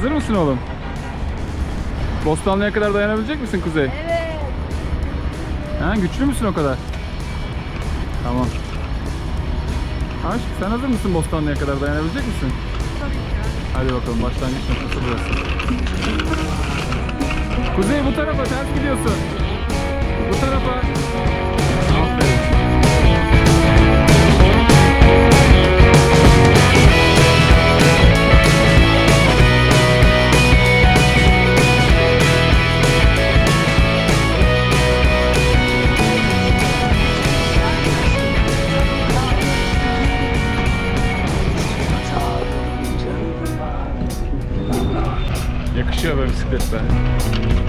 misin oğlum? Bostanlı'ya kadar dayanabilecek misin Kuzey? Evet. Ha, güçlü müsün o kadar? Tamam. Aşk sen hazır mısın Bostanlı'ya kadar dayanabilecek misin? Tabii ki. Hadi bakalım başlangıç noktası burası. Kuzey bu tarafa ters gidiyorsun. Bu tarafa. da bicicleta.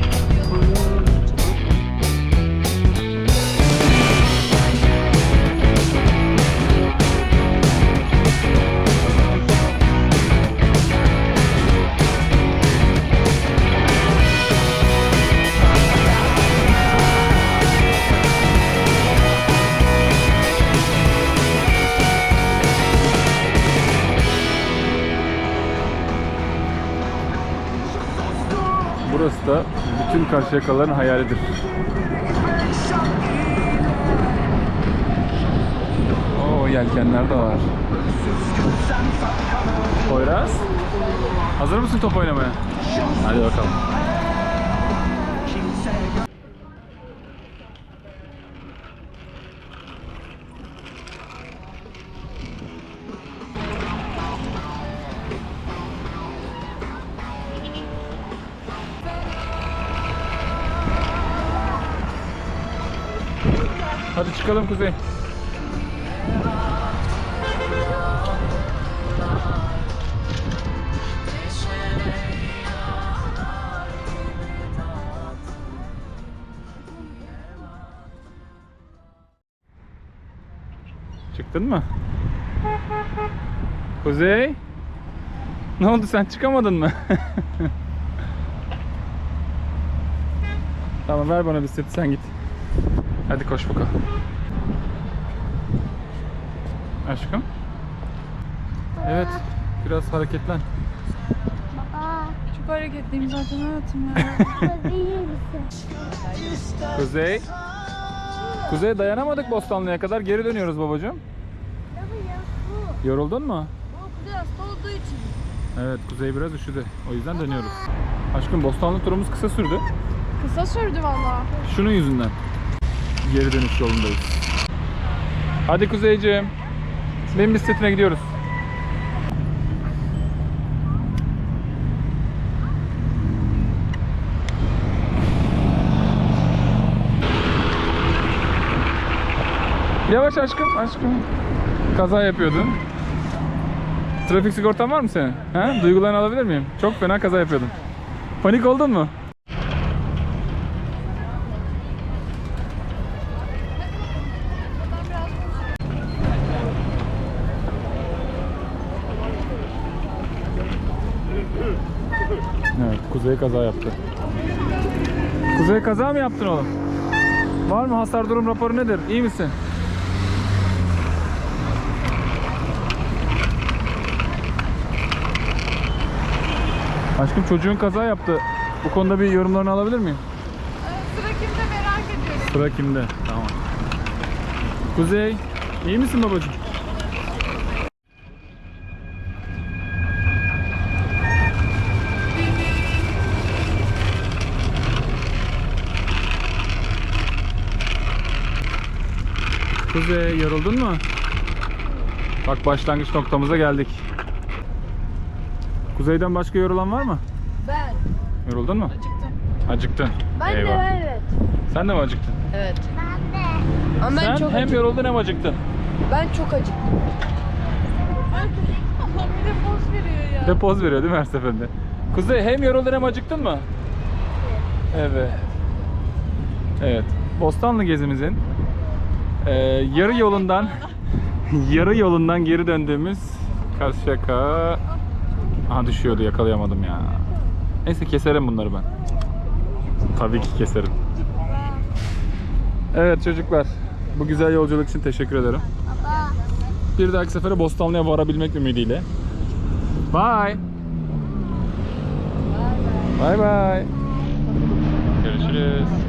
Burası da bütün Karşıyakalıların hayalidir. Oo yelkenler de var. Poyraz. Hazır mısın top oynamaya? Hadi bakalım. Hadi çıkalım Kuzey. Çıktın mı? Kuzey? Ne oldu sen çıkamadın mı? tamam ver bana bisikleti sen git. Hadi koş bakalım. Aşkım. Evet. Biraz hareketlen. Aa, Çok hareketliyim zaten hayatım ya. Kuzey. Kuzey dayanamadık Bostanlı'ya kadar. Geri dönüyoruz babacığım. Yoruldun mu? Bu biraz olduğu için. Evet Kuzey biraz üşüdü. O yüzden dönüyoruz. Aşkım Bostanlı turumuz kısa sürdü. Kısa sürdü valla. Şunun yüzünden. Geri dönüş yolundayız. Hadi Kuzeyciğim. Benim bisikletine gidiyoruz. Yavaş aşkım, aşkım. Kaza yapıyordun. Trafik sigortan var mı senin? Ha? Duygularını alabilir miyim? Çok fena kaza yapıyordun. Panik oldun mu? Evet, Kuzey kaza yaptı. Kuzey kaza mı yaptın oğlum? Var mı hasar durum raporu nedir? İyi misin? Aşkım çocuğun kaza yaptı. Bu konuda bir yorumlarını alabilir miyim? Sıra kimde merak ediyorum. Sıra kimde? Tamam. Kuzey, iyi misin babacığım? Kuzey, yoruldun mu? Bak başlangıç noktamıza geldik. Kuzeyden başka yorulan var mı? Ben. Yoruldun mu? Acıktım. Acıktın. Ben Eyvah. de evet. Sen de mi acıktın? Evet. Ben de. Ama ben Sen çok hem acıktım. yoruldun hem acıktın. Ben çok acıktım. Allah bir de poz veriyor ya. Bir de poz veriyor değil mi her seferinde? Kuzey hem yoruldun hem acıktın mı? Evet. Evet. Bostanlı gezimizin e, yarı yolundan yarı yolundan geri döndüğümüz Karşıyaka Aha düşüyordu yakalayamadım ya. Neyse keserim bunları ben. Tabii ki keserim. Evet çocuklar. Bu güzel yolculuk için teşekkür ederim. Bir dahaki sefere Bostanlı'ya varabilmek ümidiyle. Bye. Bay bay. Görüşürüz.